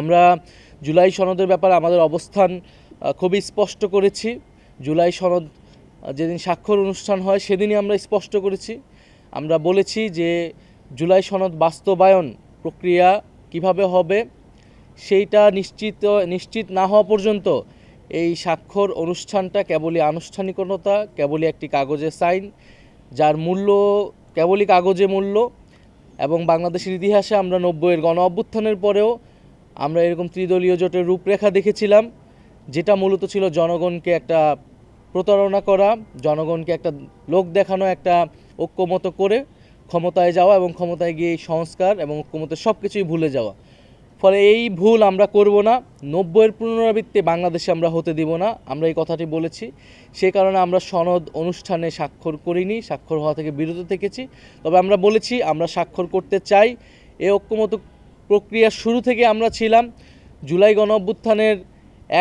আমরা জুলাই সনদের ব্যাপারে আমাদের অবস্থান খুবই স্পষ্ট করেছি। জুলাই সনদ যেদিন স্বাক্ষর অনুষ্ঠান হয় সেদিনই আমরা স্পষ্ট করেছি। আমরা বলেছি যে জুলাই সনদ বাস্তবায়ন প্রক্রিয়া কীভাবে হবে, সেইটা নিশ্চিত নিশ্চিত না হওয়া পর্যন্ত এই স্বাক্ষর অনুষ্ঠানটা কেবলই আনুষ্ঠানিকতা, কেবলই একটি কাগজে সাইন, যার মূল্য কেবলই কাগজে মূল্য, এবং বাংলাদেশের ইতিহাসে আমরা নব্বইয়ের গণ অভ্যুত্থানের পরেও আমরা এরকম ত্রিদলীয় জোটের রূপরেখা দেখেছিলাম, যেটা মূলত ছিল জনগণকে একটা প্রতারণা করা, জনগণকে একটা লোক দেখানো, একটা ঐক্যমত করে ক্ষমতায় যাওয়া এবং ক্ষমতায় গিয়ে সংস্কার এবং ঐক্যমতের সব কিছুই ভুলে যাওয়া। ফলে এই ভুল আমরা করব না, নব্বইয়ের পুনরাবৃত্তি বাংলাদেশে আমরা হতে দিব না, আমরা এই কথাটি বলেছি। সে কারণে আমরা সনদ অনুষ্ঠানে স্বাক্ষর করিনি, স্বাক্ষর হওয়া থেকে বিরত থেকেছি। তবে আমরা বলেছি, আমরা স্বাক্ষর করতে চাই, এ ঐক্যমত প্রক্রিয়ার শুরু থেকে আমরা ছিলাম জুলাই গণ অভ্যুত্থানের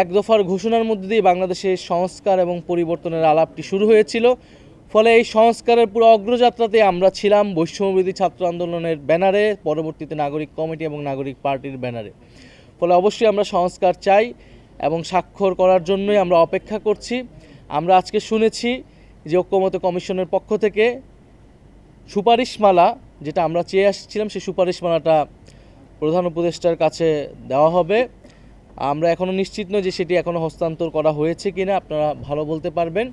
এক দফার ঘোষণার মধ্যে দিয়ে বাংলাদেশের সংস্কার এবং পরিবর্তনের আলাপটি শুরু হয়েছিল। ফলে এই সংস্কারের পুরো অগ্রযাত্রাতে আমরা ছিলাম বৈষম্যবিধি ছাত্র আন্দোলনের ব্যানারে, পরবর্তীতে নাগরিক কমিটি এবং নাগরিক পার্টির ব্যানারে। ফলে অবশ্যই আমরা সংস্কার চাই এবং স্বাক্ষর করার জন্যই আমরা অপেক্ষা করছি। আমরা আজকে শুনেছি যে ঐক্যমত কমিশনের পক্ষ থেকে সুপারিশমালা, যেটা আমরা চেয়ে আসছিলাম, সেই সুপারিশমালাটা প্রধান উপদেষ্টার কাছে দেওয়া হবে। আমরা এখনও নিশ্চিত নই যে সেটি এখনও হস্তান্তর করা হয়েছে কিনা, আপনারা ভালো বলতে পারবেন।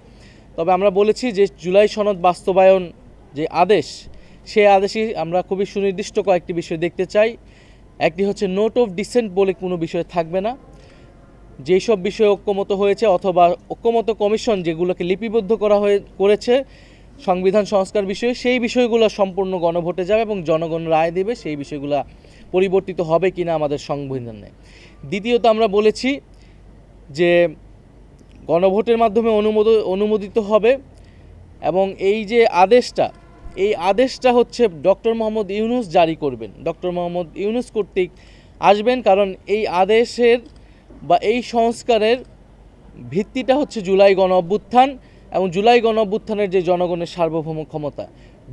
তবে আমরা বলেছি যে জুলাই সনদ বাস্তবায়ন যে আদেশ, সেই আদেশই আমরা খুবই সুনির্দিষ্ট কয়েকটি বিষয় দেখতে চাই। একটি হচ্ছে নোট অফ ডিসেন্ট বলে কোনো বিষয় থাকবে না। যেই সব বিষয়ে ঐক্যমত হয়েছে অথবা ঐক্যমত কমিশন যেগুলোকে লিপিবদ্ধ করা হয়ে করেছে সংবিধান সংস্কার বিষয়ে, সেই বিষয়গুলো সম্পূর্ণ গণভোটে যাবে এবং জনগণ রায় দেবে, সেই বিষয়গুলো পরিবর্তিত হবে কিনা আমাদের সংবিধানে দ্বিতীয়ত আমরা বলেছি যে গণভোটের মাধ্যমে অনুমোদ, অনুমোদিত হবে এবং এই যে আদেশটা, এই আদেশটা হচ্ছে ডক্টর মোহাম্মদ ইউনুস জারি করবেন। ডক্টর মোহাম্মদ ইউনুস কর্তৃক আসবেন কারণ এই আদেশের বা এই সংস্কারের ভিত্তিটা হচ্ছে জুলাই গণ অভ্যুত্থান এবং জুলাই গণ অভ্যুত্থানের যে জনগণের সার্বভৌম ক্ষমতা,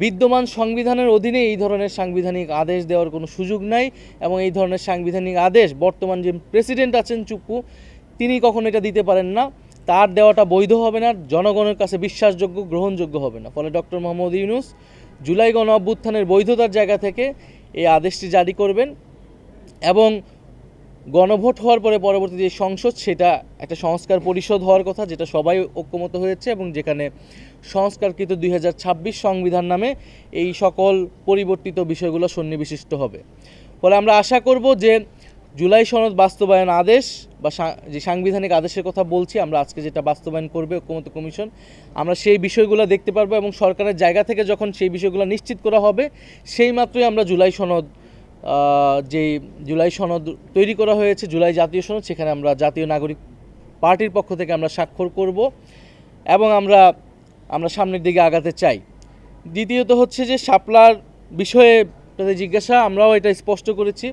বিদ্যমান সংবিধানের অধীনে এই ধরনের সাংবিধানিক আদেশ দেওয়ার কোনো সুযোগ নাই এবং এই ধরনের সাংবিধানিক আদেশ, বর্তমান যে প্রেসিডেন্ট আছেন চুপ্পু তিনি কখনো এটা দিতে পারেন না। তার দেওয়াটা বৈধ হবে না, জনগণের কাছে বিশ্বাসযোগ্য, গ্রহণযোগ্য হবে না। ফলে ডক্টর মোহাম্মদ ইউনুস জুলাই গণ অভ্যুত্থানের বৈধতার জায়গা থেকে এই আদেশটি জারি করবেন এবং গণভোট হওয়ার পরে পরবর্তী যে সংসদ, সেটা একটা সংস্কার পরিষদ হওয়ার কথা, যেটা সবাই ঐক্যমত হয়েছে এবং যেখানে সংস্কারকৃত দুই হাজার ছাব্বিশ সংবিধান নামে এই সকল পরিবর্তিত বিষয়গুলো সন্নিবিশিষ্ট হবে। ফলে আমরা আশা করব যে জুলাই সনদ বাস্তবায়ন আদেশ বা যে সাংবিধানিক আদেশের কথা বলছি, আমরা আজকে যেটা বাস্তবায়ন করবে ঐক্যমত কমিশন, আমরা সেই বিষয়গুলো দেখতে পারব এবং সরকারের জায়গা থেকে যখন সেই বিষয়গুলো নিশ্চিত করা হবে, সেই মাত্রই আমরা জুলাই সনদ যে জুলাই সনদ তৈরি করা হয়েছে, জুলাই জাতীয় সনদ, সেখানে আমরা জাতীয় নাগরিক পার্টির পক্ষ থেকে আমরা স্বাক্ষর করব এবং আমরা আমরা সামনের দিকে আগাতে চাই। দ্বিতীয়ত হচ্ছে যে শাপলার বিষয়ে আপনাদের জিজ্ঞাসা, আমরাও এটা স্পষ্ট করেছি।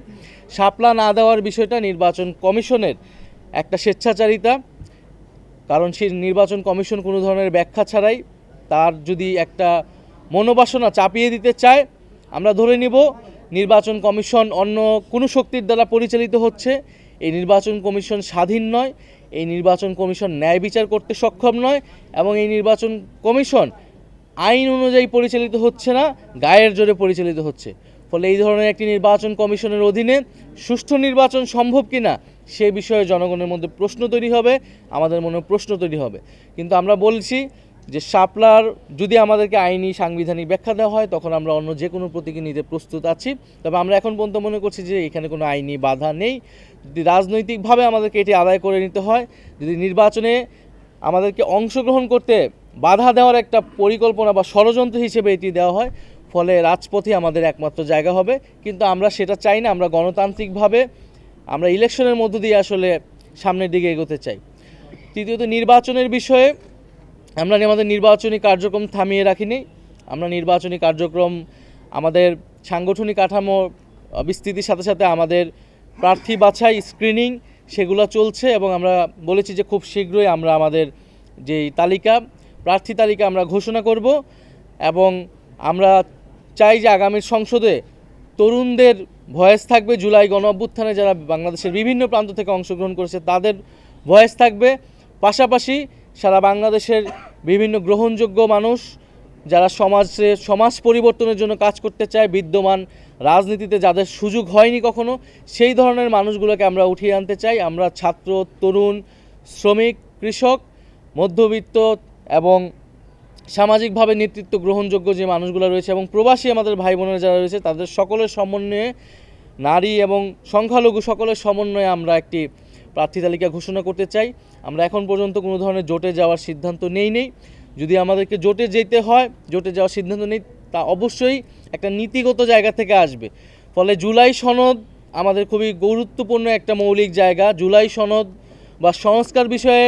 শাপলা না দেওয়ার বিষয়টা নির্বাচন কমিশনের একটা স্বেচ্ছাচারিতা, কারণ সেই নির্বাচন কমিশন কোনো ধরনের ব্যাখ্যা ছাড়াই তার যদি একটা মনোবাসনা চাপিয়ে দিতে চায়, আমরা ধরে নিব নির্বাচন কমিশন অন্য কোনো শক্তির দ্বারা পরিচালিত হচ্ছে। এই নির্বাচন কমিশন স্বাধীন নয়, এই নির্বাচন কমিশন ন্যায় বিচার করতে সক্ষম নয় এবং এই নির্বাচন কমিশন আইন অনুযায়ী পরিচালিত হচ্ছে না, গায়ের জোরে পরিচালিত হচ্ছে। ফলে এই ধরনের একটি নির্বাচন কমিশনের অধীনে সুষ্ঠু নির্বাচন সম্ভব কিনা, সে বিষয়ে জনগণের মধ্যে প্রশ্ন তৈরি হবে, আমাদের মনে প্রশ্ন তৈরি হবে। কিন্তু আমরা বলছি যে শাপলার যদি আমাদেরকে আইনি, সাংবিধানিক ব্যাখ্যা দেওয়া হয়, তখন আমরা অন্য যে কোনো প্রতীকে নিতে প্রস্তুত আছি। তবে আমরা এখন পর্যন্ত মনে করছি যে এখানে কোনো আইনি বাধা নেই। যদি রাজনৈতিকভাবে আমাদেরকে এটি আদায় করে নিতে হয়, যদি নির্বাচনে আমাদেরকে অংশগ্রহণ করতে বাধা দেওয়ার একটা পরিকল্পনা বা ষড়যন্ত্র হিসেবে এটি দেওয়া হয়, ফলে রাজপথে আমাদের একমাত্র জায়গা হবে। কিন্তু আমরা সেটা চাই না, আমরা গণতান্ত্রিকভাবে আমরা ইলেকশনের মধ্য দিয়ে আসলে সামনের দিকে এগোতে চাই। তৃতীয়ত, নির্বাচনের বিষয়ে আমরা আমাদের নির্বাচনী কার্যক্রম থামিয়ে রাখিনি। আমরা নির্বাচনী কার্যক্রম, আমাদের সাংগঠনিক কাঠামো বিস্তৃতির সাথে সাথে আমাদের প্রার্থী বাছাই স্ক্রিনিং সেগুলো চলছে এবং আমরা বলেছি যে খুব শীঘ্রই আমরা আমাদের যেই তালিকা, প্রার্থী তালিকা আমরা ঘোষণা করব এবং আমরা চাই যে আগামী সংসদে তরুণদের ভয়েস থাকবে। জুলাই গণ অভ্যুত্থানে যারা বাংলাদেশের বিভিন্ন প্রান্ত থেকে অংশগ্রহণ করেছে, তাদের ভয়েস থাকবে। পাশাপাশি সারা বাংলাদেশের বিভিন্ন গ্রহণযোগ্য মানুষ যারা সমাজে, সমাজ পরিবর্তনের জন্য কাজ করতে চায়, বিদ্যমান রাজনীতিতে যাদের সুযোগ হয়নি কখনো, সেই ধরনের মানুষগুলোকে আমরা উঠিয়ে আনতে চাই। আমরা ছাত্র, তরুণ, শ্রমিক, কৃষক, মধ্যবিত্ত এবং সামাজিকভাবে নেতৃত্ব গ্রহণযোগ্য যে মানুষগুলো রয়েছে এবং প্রবাসী আমাদের ভাই বোনেরা যারা রয়েছে, তাদের সকলের সমন্বয়ে নারী এবং সংখ্যালঘু সকলের সমন্বয়ে আমরা একটি প্রার্থী তালিকা ঘোষণা করতে চাই। আমরা এখন পর্যন্ত কোনো ধরনের জোটে যাওয়ার সিদ্ধান্ত নেই নেই। যদি আমাদেরকে জোটে যেতে হয়, জোটে যাওয়ার সিদ্ধান্ত নেই, তা অবশ্যই একটা নীতিগত জায়গা থেকে আসবে। ফলে জুলাই সনদ আমাদের খুবই গুরুত্বপূর্ণ একটা মৌলিক জায়গা। জুলাই সনদ বা সংস্কার বিষয়ে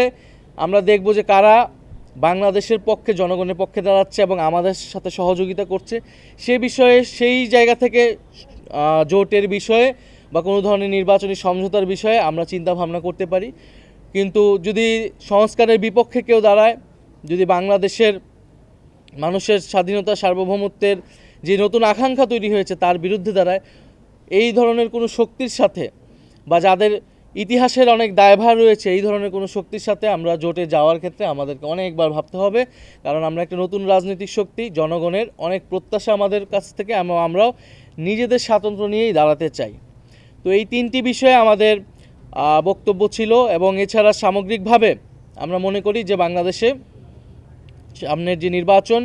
আমরা দেখব যে কারা বাংলাদেশের পক্ষে, জনগণের পক্ষে দাঁড়াচ্ছে এবং আমাদের সাথে সহযোগিতা করছে। সে বিষয়ে, সেই জায়গা থেকে জোটের বিষয়ে বা কোনো ধরনের নির্বাচনী সমঝোতার বিষয়ে আমরা চিন্তা ভাবনা করতে পারি। কিন্তু যদি সংস্কারের বিপক্ষে কেউ দাঁড়ায়, যদি বাংলাদেশের মানুষের স্বাধীনতা, সার্বভৌমত্বের যে নতুন আকাঙ্ক্ষা তৈরি হয়েছে তার বিরুদ্ধে দাঁড়ায়, এই ধরনের কোনো শক্তির সাথে বা যাদের ইতিহাসের অনেক দায়ভার রয়েছে, এই ধরনের কোনো শক্তির সাথে আমরা জোটে যাওয়ার ক্ষেত্রে আমাদেরকে অনেকবার ভাবতে হবে। কারণ আমরা একটা নতুন রাজনৈতিক শক্তি, জনগণের অনেক প্রত্যাশা আমাদের কাছ থেকে আমরাও নিজেদের স্বাতন্ত্র্য নিয়েই দাঁড়াতে চাই। তো এই তিনটি বিষয়ে আমাদের বক্তব্য ছিল এবং এছাড়া সামগ্রিকভাবে আমরা মনে করি যে বাংলাদেশে সামনের যে নির্বাচন,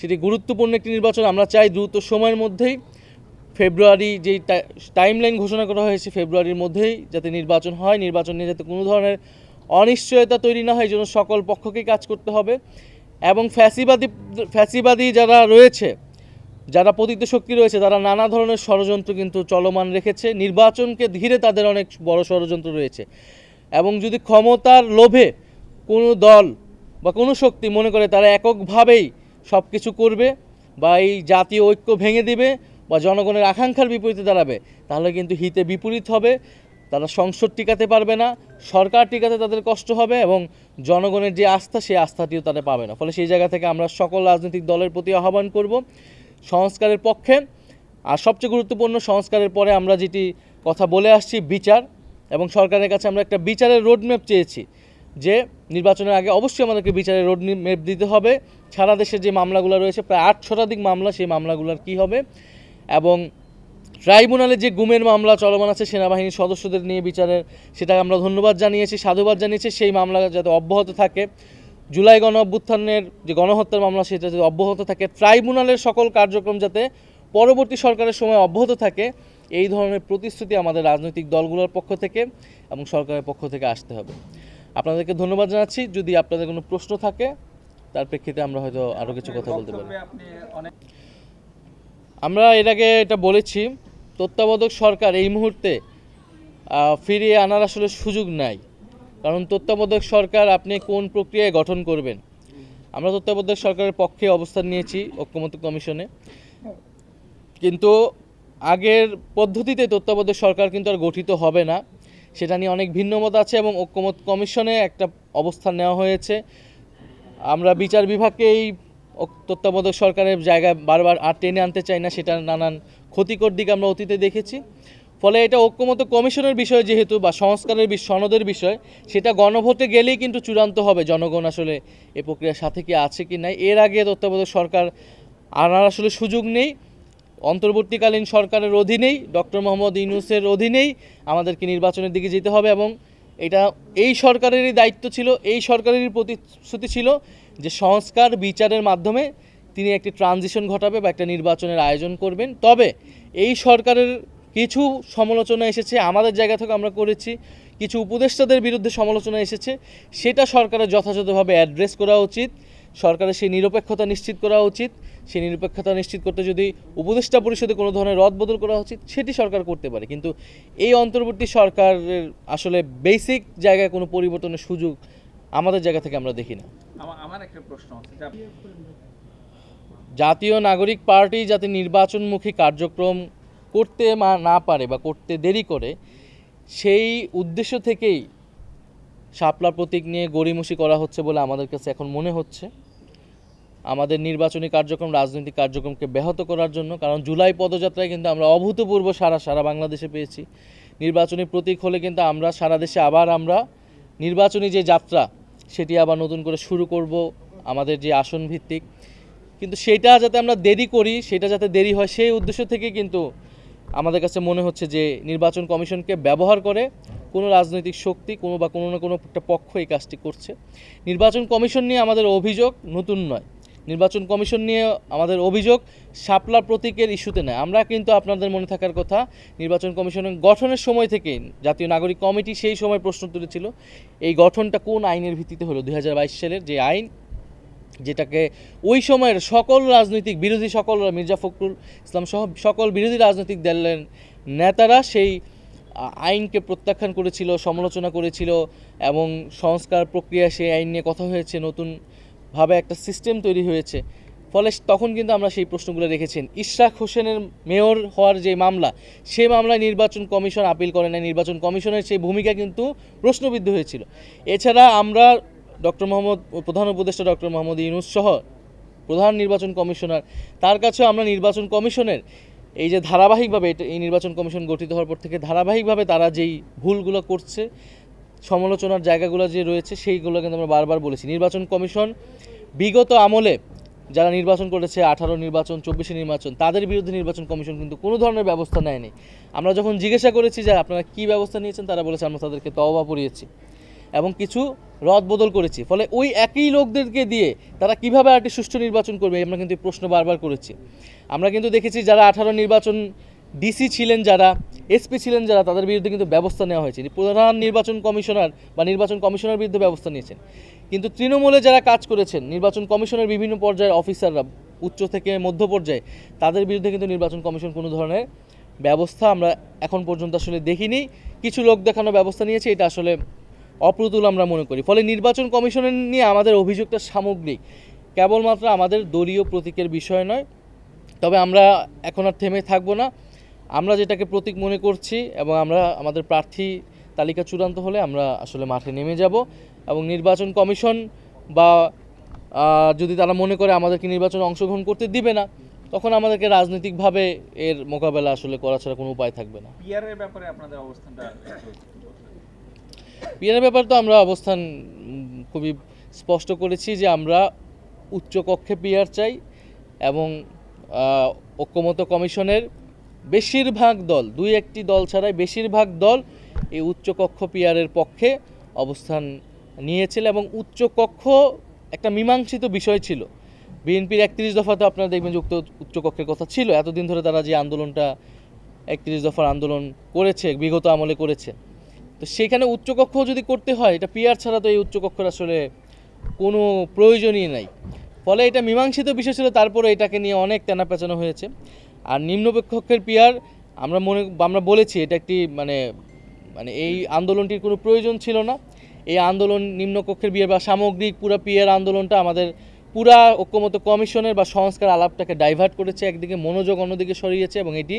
সেটি গুরুত্বপূর্ণ একটি নির্বাচন। আমরা চাই দ্রুত সময়ের মধ্যেই ফেব্রুয়ারি যেই টাইম লাইন ঘোষণা করা হয়েছে ফেব্রুয়ারির মধ্যেই যাতে নির্বাচন হয়, নির্বাচন নিয়ে যাতে কোনো ধরনের অনিশ্চয়তা তৈরি না হয় জন্য সকল পক্ষকেই কাজ করতে হবে। এবং ফ্যাসিবাদী ফ্যাসিবাদী যারা রয়েছে যারা পতিত শক্তি রয়েছে, তারা নানা ধরনের ষড়যন্ত্র কিন্তু চলমান রেখেছে। নির্বাচনকে ঘিরে তাদের অনেক বড় ষড়যন্ত্র রয়েছে। এবং যদি ক্ষমতার লোভে কোনো দল বা কোনো শক্তি মনে করে তারা এককভাবেই সব কিছু করবে বা এই জাতীয় ঐক্য ভেঙে দিবে বা জনগণের আকাঙ্ক্ষার বিপরীতে দাঁড়াবে, তাহলে কিন্তু হিতে বিপরীত হবে। তারা সংসদ টিকাতে পারবে না, সরকার টিকাতে তাদের কষ্ট হবে এবং জনগণের যে আস্থা, সেই আস্থাটিও তারা পাবে না। ফলে সেই জায়গা থেকে আমরা সকল রাজনৈতিক দলের প্রতি আহ্বান করব। সংস্কারের পক্ষে। আর সবচেয়ে গুরুত্বপূর্ণ সংস্কারের পরে আমরা যেটি কথা বলে আসছি, বিচার। এবং সরকারের কাছে আমরা একটা বিচারের রোডম্যাপ চেয়েছি যে নির্বাচনের আগে অবশ্যই আমাদেরকে বিচারের রোড ম্যাপ দিতে হবে। সারা দেশের যে মামলাগুলো রয়েছে, প্রায় আট শতাধিক মামলা সেই মামলাগুলোর কী হবে? এবং ট্রাইব্যুনালে যে গুমের মামলা চলমান আছে, সেনাবাহিনীর সদস্যদের নিয়ে বিচারের সেটা আমরা ধন্যবাদ জানিয়েছি, সাধুবাদ জানিয়েছি। সেই মামলা যাতে অব্যাহত থাকে। জুলাই গণ অভ্যুত্থানের যে গণহত্যার মামলা, সেটা যাতে অব্যাহত থাকে, ট্রাইব্যুনালের সকল কার্যক্রম যাতে পরবর্তী সরকারের সময় অব্যাহত থাকে, এই ধরনের প্রতিশ্রুতি আমাদের রাজনৈতিক দলগুলোর পক্ষ থেকে এবং সরকারের পক্ষ থেকে আসতে হবে। আপনাদেরকে ধন্যবাদ জানাচ্ছি। যদি আপনাদের কোনো প্রশ্ন থাকে, তার প্রেক্ষিতে আমরা হয়তো আরও কিছু কথা বলতে পারি। আমরা এর আগে এটা বলেছি, তত্ত্বাবধায়ক সরকার এই মুহূর্তে ফিরিয়ে আনার আসলে সুযোগ নাই। কারণ তত্ত্বাবধায়ক সরকার আপনি কোন প্রক্রিয়ায় গঠন করবেন? আমরা তত্ত্বাবধায়ক সরকারের পক্ষে অবস্থান নিয়েছি ঐক্যমত্য কমিশনে। কিন্তু আগের পদ্ধতিতে তত্ত্বাবধায়ক সরকার কিন্তু আর গঠিত হবে না। সেটা নিয়ে অনেক ভিন্নমত আছে এবং ঐক্যমত কমিশনে একটা অবস্থান নেওয়া হয়েছে। আমরা বিচার বিভাগকে এই তত্ত্বাবধায়ক সরকারের জায়গায় বারবার আর টেনে আনতে চাই না সেটার নানান ক্ষতিকর দিক আমরা অতীতে দেখেছি। ফলে এটা ঐক্যমত কমিশনের বিষয় যেহেতু বা সংস্কারের সনদের বিষয়, সেটা গণভোটে গেলেই কিন্তু চূড়ান্ত হবে। জনগণ আসলে এ প্রক্রিয়ার সাথে কি আছে কি নাই, এর আগে তত্ত্বাবধায়ক সরকার আনার আসলে সুযোগ নেই। অন্তর্বর্তীকালীন সরকারের অধীনেই, ডক্টর মোহাম্মদ ইউনুসের অধীনেই আমাদেরকে নির্বাচনের দিকে যেতে হবে এবং এটা এই সরকারেরই দায়িত্ব ছিল, এই সরকারেরই প্রতিশ্রুতি ছিল যে সংস্কার বিচারের মাধ্যমে তিনি একটি ট্রানজিশন ঘটাবে বা একটা নির্বাচনের আয়োজন করবেন। তবে এই সরকারের কিছু সমালোচনা এসেছে আমাদের জায়গা থেকে আমরা করেছি কিছু উপদেষ্টাদের বিরুদ্ধে সমালোচনা এসেছে সেটা সরকারের যথাযথভাবে অ্যাড্রেস করা উচিত সরকারের সেই নিরপেক্ষতা নিশ্চিত করা উচিত সেই নিরপেক্ষতা নিশ্চিত করতে যদি উপদেষ্টা পরিষদে কোনো ধরনের রদবদল করা উচিত সেটি সরকার করতে পারে কিন্তু এই অন্তর্বর্তী সরকারের আসলে বেসিক জায়গায় কোনো পরিবর্তনের সুযোগ আমাদের জায়গা থেকে আমরা দেখি না। আমার একটা প্রশ্ন জাতীয় নাগরিক পার্টি যাতে নির্বাচনমুখী কার্যক্রম করতে না পারে বা করতে দেরি করে, সেই উদ্দেশ্য থেকেই শাপলা প্রতীক নিয়ে গড়িমসি করা হচ্ছে বলে আমাদের কাছে এখন মনে হচ্ছে। আমাদের নির্বাচনী কার্যক্রম, রাজনৈতিক কার্যক্রমকে ব্যাহত করার জন্য, কারণ জুলাই পদযাত্রায় কিন্তু আমরা অভূতপূর্ব সারা সারা বাংলাদেশে পেয়েছি। নির্বাচনী প্রতীক হলে কিন্তু আমরা সারা দেশে আবার আমরা নির্বাচনী যে যাত্রা, সেটি আবার নতুন করে শুরু করব আমাদের যে আসন ভিত্তিক। কিন্তু সেটা যাতে আমরা দেরি করি, সেটা যাতে দেরি হয়, সেই উদ্দেশ্য থেকে কিন্তু আমাদের কাছে মনে হচ্ছে যে নির্বাচন কমিশনকে ব্যবহার করে কোনো রাজনৈতিক শক্তি কোনো বা কোনো না কোনো একটা পক্ষ এই কাজটি করছে। নির্বাচন কমিশন নিয়ে আমাদের অভিযোগ নতুন নয়। নির্বাচন কমিশন নিয়ে আমাদের অভিযোগ শাপলা প্রতীকের ইস্যুতে নয়। আমরা কিন্তু আপনাদের মনে থাকার কথা, নির্বাচন কমিশনের গঠনের সময় থেকে জাতীয় নাগরিক কমিটি সেই সময় প্রশ্ন তুলেছিল, এই গঠনটা কোন আইনের ভিত্তিতে হলো? দু হাজার বাইশ সালের যে আইন যেটাকে ওই সময়ের সকল রাজনৈতিক বিরোধী সকল মির্জা ফখরুল ইসলাম সহ সকল বিরোধী রাজনৈতিক দলের নেতারা সেই আইনকে প্রত্যাখ্যান করেছিল, সমালোচনা করেছিল এবং সংস্কার প্রক্রিয়া সেই আইন নিয়ে কথা হয়েছে, নতুনভাবে একটা সিস্টেম তৈরি হয়েছে। ফলে তখন কিন্তু আমরা সেই প্রশ্নগুলো রেখেছেন। ইশরাক হোসেনের মেয়র হওয়ার যে মামলা সেই মামলায় নির্বাচন কমিশন আপিল করে না নির্বাচন কমিশনের সেই ভূমিকা কিন্তু প্রশ্নবিদ্ধ হয়েছিল। এছাড়া আমরা ডক্টর মোহাম্মদ, প্রধান উপদেষ্টা ডক্টর মোহাম্মদ ইউনুস সহ প্রধান নির্বাচন কমিশনার। তার কাছেও আমরা নির্বাচন কমিশনের এই যে ধারাবাহিকভাবে এই নির্বাচন কমিশন গঠিত হওয়ার পর থেকে ধারাবাহিকভাবে তারা যেই ভুলগুলো করছে, সমালোচনার জায়গাগুলো যে রয়েছে, সেইগুলো কিন্তু আমরা বারবার বলেছি। নির্বাচন কমিশন বিগত আমলে যারা নির্বাচন করেছে, আঠারো নির্বাচন, চব্বিশে নির্বাচন, তাদের বিরুদ্ধে নির্বাচন কমিশন কিন্তু কোনো ধরনের ব্যবস্থা নেয়নি। আমরা যখন জিজ্ঞাসা করেছি যে আপনারা কী ব্যবস্থা নিয়েছেন, তারা বলেছে আমরা তাদেরকে তওবা পড়িয়েছি। এবং কিছু রদ বদল করেছি। ফলে ওই একই লোকদেরকে দিয়ে তারা কীভাবে একটি সুষ্ঠু নির্বাচন করবে, আমরা কিন্তু প্রশ্ন বারবার করেছি। আমরা কিন্তু দেখেছি যারা আঠারো নির্বাচন ডিসি ছিলেন যারা, এসপি ছিলেন যারা, তাদের বিরুদ্ধে কিন্তু ব্যবস্থা নেওয়া হয়েছে। প্রধান নির্বাচন কমিশনার বা নির্বাচন কমিশনার বিরুদ্ধে ব্যবস্থা নিয়েছেন। কিন্তু তৃণমূলে যারা কাজ করেছেন, নির্বাচন কমিশনের বিভিন্ন পর্যায়ের অফিসাররা, উচ্চ থেকে মধ্য পর্যায়ে, তাদের বিরুদ্ধে কিন্তু নির্বাচন কমিশন কোনো ধরনের ব্যবস্থা আমরা এখন পর্যন্ত আসলে দেখিনি। কিছু লোক দেখানো ব্যবস্থা নিয়েছে, এটা আসলে অপ্রতুল আমরা মনে করি। ফলে নির্বাচন কমিশনের নিয়ে আমাদের অভিযোগটা সামগ্রিক। কেবলমাত্র আমাদের দলীয় প্রতীকের বিষয় নয়। তবে আমরা এখন আর থেমে থাকব না। আমরা যেটাকে প্রতীক মনে করছি এবং আমরা আমাদের প্রার্থী তালিকা চূড়ান্ত হলে আমরা আসলে মাঠে নেমে যাব এবং নির্বাচন কমিশন বা যদি তারা মনে করে আমাদেরকে নির্বাচনে অংশগ্রহণ করতে দিবে না, তখন আমাদেরকে রাজনৈতিকভাবে এর মোকাবেলা আসলে করা ছাড়া কোনো উপায় থাকবে না। ব্যাপারে আপনাদের অবস্থানটা পিয়ারের ব্যাপারে তো আমরা অবস্থান খুবই স্পষ্ট করেছি যে আমরা উচ্চ কক্ষে পিয়ার চাই এবং ঐক্যমত কমিশনের বেশিরভাগ দল, দুই একটি দল ছাড়াই বেশিরভাগ দল এই উচ্চকক্ষ পিয়ারের পক্ষে অবস্থান নিয়েছিল এবং উচ্চকক্ষ একটা মীমাংসিত বিষয় ছিল। বিএনপির একত্রিশ দফাতে আপনারা দেখবেন যুক্ত উচ্চকক্ষের কথা ছিল। এতদিন ধরে তারা যে আন্দোলনটা একত্রিশ দফার আন্দোলন করেছে, বিগত আমলে করেছে। তো সেখানে উচ্চকক্ষ যদি করতে হয়, এটা পিয়ার ছাড়া তো এই উচ্চকক্ষের আসলে কোনো প্রয়োজনই নাই। ফলে এটা মীমাংসিত বিষয় ছিল, তারপরে এটাকে নিয়ে অনেক তেনা পেঁচানো হয়েছে। আর নিম্নপক্ষের পিয়ার আমরা মনে, আমরা বলেছি এটা একটি মানে মানে এই আন্দোলনটির কোনো প্রয়োজন ছিল না। এই আন্দোলন, নিম্নকক্ষের বিয়ার বা সামগ্রিক পুরা পিয়ার আন্দোলনটা আমাদের পুরা ঐক্যমত কমিশনের বা সংস্কার আলাপটাকে ডাইভার্ট করেছে, একদিকে মনোযোগ, অন্যদিকে সরিয়েছে এবং এটি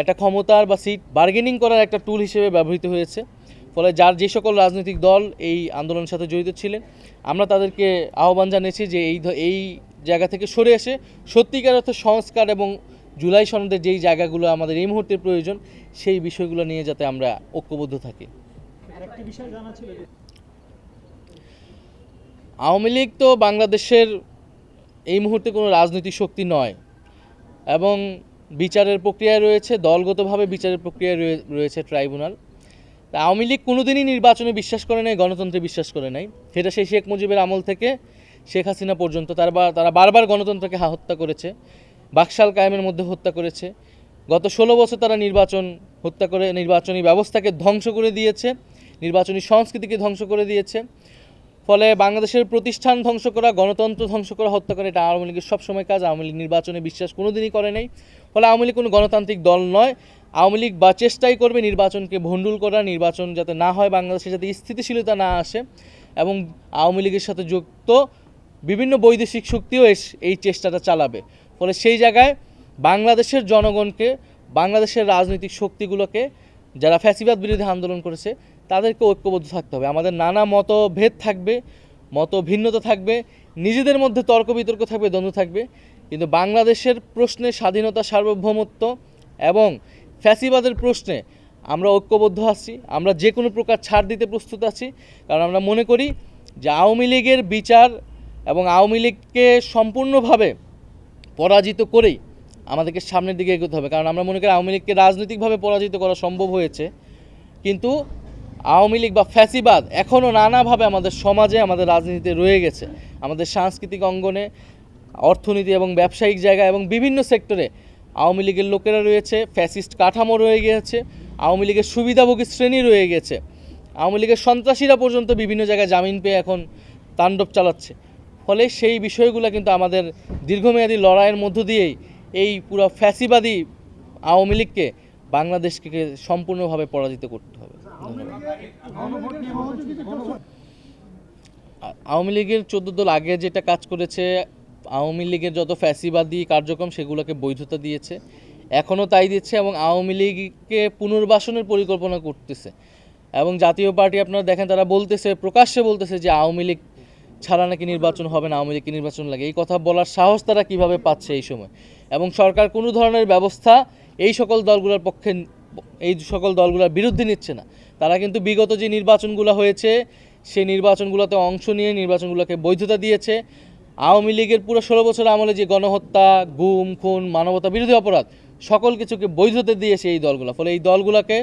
একটা ক্ষমতার বা সিট বার্গেনিং করার একটা টুল হিসেবে ব্যবহৃত হয়েছে। ফলে যার যে সকল রাজনৈতিক দল এই আন্দোলনের সাথে জড়িত ছিলেন আমরা তাদেরকে আহ্বান জানিয়েছি যে এই এই জায়গা থেকে সরে এসে সত্যিকার অর্থে সংস্কার এবং জুলাই সনদের যেই জায়গাগুলো আমাদের এই মুহূর্তে প্রয়োজন সেই বিষয়গুলো নিয়ে যাতে আমরা ঐক্যবদ্ধ থাকি। আরেকটি বিষয় জানা ছিল আওয়ামী লীগ তো বাংলাদেশের এই মুহূর্তে কোনো রাজনৈতিক শক্তি নয় এবং বিচারের প্রক্রিয়ায় রয়েছে, দলগতভাবে বিচারের প্রক্রিয়ায় রয়েছে ট্রাইব্যুনাল। তা আওয়ামী লীগ কোনোদিনই নির্বাচনে বিশ্বাস করে নাই, গণতন্ত্রে বিশ্বাস করে নাই। সেটা সেই শেখ মুজিবের আমল থেকে শেখ হাসিনা পর্যন্ত তার তারা বারবার গণতন্ত্রকে হত্যা করেছে। বাকশাল কায়েমের মধ্যে হত্যা করেছে। গত ষোলো বছর তারা নির্বাচন হত্যা করে, নির্বাচনী ব্যবস্থাকে ধ্বংস করে দিয়েছে, নির্বাচনী সংস্কৃতিকে ধ্বংস করে দিয়েছে। ফলে বাংলাদেশের প্রতিষ্ঠান ধ্বংস করা, গণতন্ত্র ধ্বংস করা, হত্যা করা, এটা আওয়ামী লীগের সবসময় কাজ। আওয়ামী লীগ নির্বাচনে বিশ্বাস কোনোদিনই করে নাই। ফলে আওয়ামী লীগ কোনো গণতান্ত্রিক দল নয়। আওয়ামী লীগ বা চেষ্টাই করবে নির্বাচনকে ভণ্ডুল করা, নির্বাচন যাতে না হয় বাংলাদেশে যাতে স্থিতিশীলতা না আসে এবং আওয়ামী লীগের সাথে যুক্ত বিভিন্ন বৈদেশিক শক্তিও এস- এই চেষ্টাটা চালাবে। ফলে সেই জায়গায় বাংলাদেশের জনগণকে, বাংলাদেশের রাজনৈতিক শক্তিগুলোকে, যারা ফ্যাসিবাদ বিরোধী আন্দোলন করেছে তাদেরকে ঐক্যবদ্ধ থাকতে হবে। আমাদের নানা মতভেদ থাকবে মত ভিন্নতা থাকবে, নিজেদের মধ্যে তর্ক বিতর্ক থাকবে, দ্বন্দ্ব থাকবে। কিন্তু বাংলাদেশের প্রশ্নে স্বাধীনতা, সার্বভৌমত্ব এবং ফ্যাসিবাদের প্রশ্নে আমরা ঐক্যবদ্ধ আছি। আমরা যে কোনো প্রকার ছাড় দিতে প্রস্তুত আছি। কারণ আমরা মনে করি যে আওয়ামী লীগের বিচার এবং আওয়ামী লীগকে সম্পূর্ণভাবে পরাজিত করেই আমাদেরকে সামনের দিকে এগোতে হবে। কারণ আমরা মনে করি আওয়ামী লীগকে রাজনৈতিকভাবে পরাজিত করা সম্ভব হয়েছে। কিন্তু আওয়ামী লীগ বা ফ্যাসিবাদ এখনও নানাভাবে আমাদের সমাজে, আমাদের রাজনীতিতে রয়ে গেছে। আমাদের সাংস্কৃতিক অঙ্গনে, অর্থনীতি এবং ব্যবসায়িক জায়গা এবং বিভিন্ন সেক্টরে আওয়ামী লীগের লোকেরা রয়েছে, ফ্যাসিস্ট কাঠামো রয়ে গিয়েছে আওয়ামী লীগের সুবিধাভোগী শ্রেণি রয়ে গেছে। আওয়ামী লীগের সন্ত্রাসীরা পর্যন্ত বিভিন্ন জায়গায় জামিন পেয়ে এখন তাণ্ডব চালাচ্ছে। ফলে সেই বিষয়গুলো কিন্তু আমাদের দীর্ঘমেয়াদী লড়াইয়ের মধ্য দিয়েই এই পুরো ফ্যাসিবাদী আওয়ামী লীগকে বাংলাদেশকে সম্পূর্ণভাবে পরাজিত করতে হবে। আওয়ামী লীগের চোদ্দ দল আগে যেটা কাজ করেছে, আওয়ামী লীগের যত ফ্যাসিবাদী কার্যক্রম সেগুলোকে বৈধতা দিয়েছে, এখনও তাই দিচ্ছে এবং আওয়ামী লীগকে পুনর্বাসনের পরিকল্পনা করতেছে। এবং জাতীয় পার্টি আপনারা দেখেন, তারা বলতেছে, প্রকাশ্যে বলতেছে যে আওয়ামী লীগ ছাড়া নাকি নির্বাচন হবে না, আওয়ামী লীগকে নির্বাচন লাগে। এই কথা বলার সাহস তারা কীভাবে পাচ্ছে এই সময়? এবং সরকার কোনো ধরনের ব্যবস্থা এই সকল দলগুলোর পক্ষে এই সকল দলগুলোর বিরুদ্ধে নিচ্ছে না। তারা কিন্তু বিগত যে নির্বাচনগুলো হয়েছে সেই নির্বাচনগুলোতে অংশ নিয়ে নির্বাচনগুলোকে বৈধতা দিয়েছে। আওয়ামী লীগের পুরো ষোলো বছর আমলে যে গণহত্যা গুম খুন মানবতা বিরোধী অপরাধ সকল কিছুকে বৈধতা দিয়েছে এই দলগুলো। ফলে এই দলগুলোকে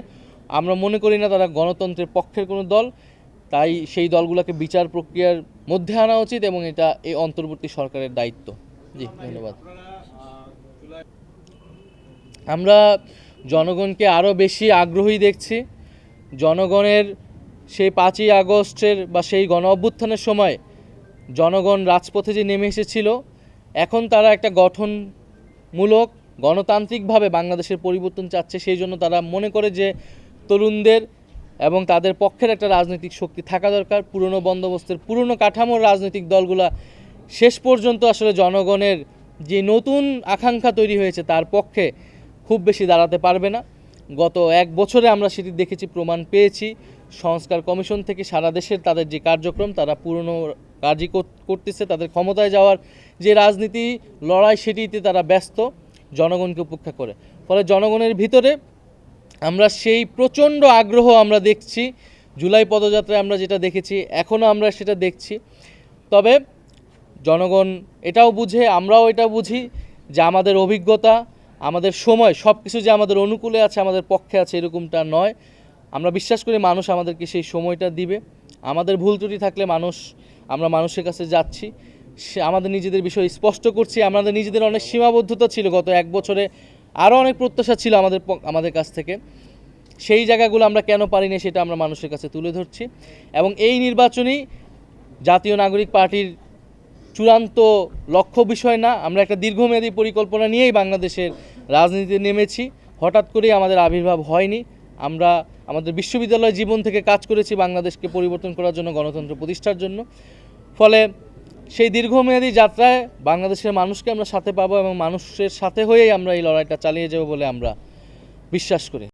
আমরা মনে করি না তারা গণতন্ত্রের পক্ষের কোনো দল। তাই সেই দলগুলোকে বিচার প্রক্রিয়ার মধ্যে আনা উচিত এবং এটা এই অন্তর্বর্তী সরকারের দায়িত্ব। জি ধন্যবাদ। আমরা জনগণকে আরও বেশি আগ্রহী দেখছি। জনগণের সেই পাঁচই আগস্টের বা সেই গণ অভ্যুত্থানের সময় জনগণ রাজপথে যে নেমে এসেছিল, এখন তারা একটা গঠনমূলক, গণতান্ত্রিকভাবে বাংলাদেশের পরিবর্তন চাচ্ছে, সেই জন্য তারা মনে করে যে তরুণদের এবং তাদের পক্ষের একটা রাজনৈতিক শক্তি থাকা দরকার। পুরনো বন্দোবস্তের পুরনো কাঠামোর রাজনৈতিক দলগুলা শেষ পর্যন্ত আসলে জনগণের যে নতুন আকাঙ্ক্ষা তৈরি হয়েছে, তার পক্ষে খুব বেশি দাঁড়াতে পারবে না। গত এক বছরে আমরা সেটি দেখেছি, প্রমাণ পেয়েছি। সংস্কার কমিশন থেকে সারা দেশের তাদের যে কার্যক্রম, তারা পুরনো কাজই কর- করতেছে, তাদের ক্ষমতায় যাওয়ার যে রাজনীতি, লড়াই সেটিতে তারা ব্যস্ত, জনগণকে উপেক্ষা করে। ফলে জনগণের ভিতরে আমরা সেই প্রচণ্ড আগ্রহ আমরা দেখছি। জুলাই পদযাত্রায় আমরা যেটা দেখেছি, এখনও আমরা সেটা দেখছি। তবে জনগণ এটাও বুঝে, আমরাও এটা বুঝি যে আমাদের অভিজ্ঞতা আমাদের সময় সব কিছু যে আমাদের অনুকূলে আছে, আমাদের পক্ষে আছে, এরকমটা নয়। আমরা বিশ্বাস করি মানুষ আমাদেরকে সেই সময়টা দিবে। আমাদের ভুল ত্রুটি থাকলে মানুষ, আমরা মানুষের কাছে যাচ্ছি। সে, আমাদের নিজেদের বিষয় স্পষ্ট করছি। আমাদের নিজেদের অনেক সীমাবদ্ধতা ছিল গত এক বছরে। আরও অনেক প্রত্যাশা ছিল আমাদের আমাদের কাছ থেকে। সেই জায়গাগুলো আমরা কেন পারিনি সেটা আমরা মানুষের কাছে তুলে ধরছি। এবং এই নির্বাচনই জাতীয় নাগরিক পার্টির চূড়ান্ত লক্ষ্য বিষয় না। আমরা একটা দীর্ঘমেয়াদী পরিকল্পনা নিয়েই বাংলাদেশের রাজনীতিতে নেমেছি, হঠাৎ করেই আমাদের আবির্ভাব হয়নি। আমরা আমাদের বিশ্ববিদ্যালয় জীবন থেকে কাজ করেছি বাংলাদেশকে পরিবর্তন করার জন্য গণতন্ত্র প্রতিষ্ঠার জন্য। ফলে সেই দীর্ঘমেয়াদী যাত্রায় বাংলাদেশের মানুষকে আমরা সাথে পাবো এবং মানুষের সাথে হয়েই আমরা এই লড়াইটা চালিয়ে যাব বলে আমরা বিশ্বাস করি।